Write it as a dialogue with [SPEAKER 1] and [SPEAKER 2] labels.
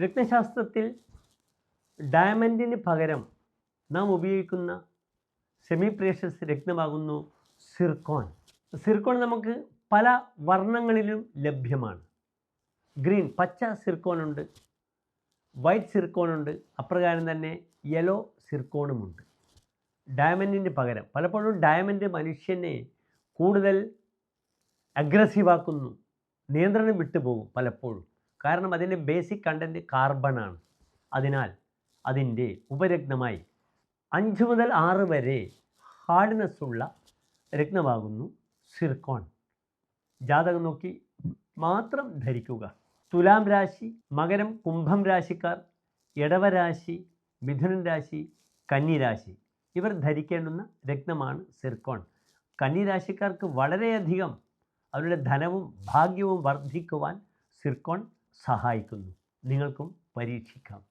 [SPEAKER 1] രത്നശാസ്ത്രത്തിൽ ഡയമണ്ടിന് പകരം നാം ഉപയോഗിക്കുന്ന സെമി പ്രേഷ്യസ് രത്നമാകുന്നു സിർക്കോൺ സിർക്കോൺ നമുക്ക് പല വർണങ്ങളിലും ലഭ്യമാണ്. ഗ്രീൻ പച്ച സിർക്കോണുണ്ട് വൈറ്റ് സിർക്കോണുണ്ട് അപ്രകാരം തന്നെ യെല്ലോ സിർക്കോണുമുണ്ട് ഡയമണ്ടിന് പകരം. പലപ്പോഴും ഡയമണ്ട് മനുഷ്യനെ കൂടുതൽ അഗ്രസീവാക്കുന്നു നിയന്ത്രണം വിട്ടുപോകും പലപ്പോഴും. കാരണം അതിന്റെ ബേസിക് കണ്ടന്റ് കാർബണാണ് അതിനാൽ അതിന്റെ ഉപരത്നമായി അഞ്ച് മുതൽ ആറ് വരെ ഹാർഡ്നെസ് ഉള്ള രത്നമാകുന്നു സിർക്കോൺ ജാതകം നോക്കി മാത്രം ധരിക്കുക. തുലാം രാശി മകരം കുംഭം രാശിക്കാർ ഇടവരാശി മിഥുനൻ രാശി കന്നിരാശി ഇവർ ധരിക്കേണ്ടുന്ന രത്നമാണ് സിർക്കോൺ കന്നിരാശിക്കാർക്ക് വളരെയധികം അവരുടെ ധനവും ഭാഗ്യവും വർദ്ധിക്കുവാൻ സിർക്കോൺ സഹായിക്കുന്നു. നിങ്ങൾക്കും പരീക്ഷിക്കാം.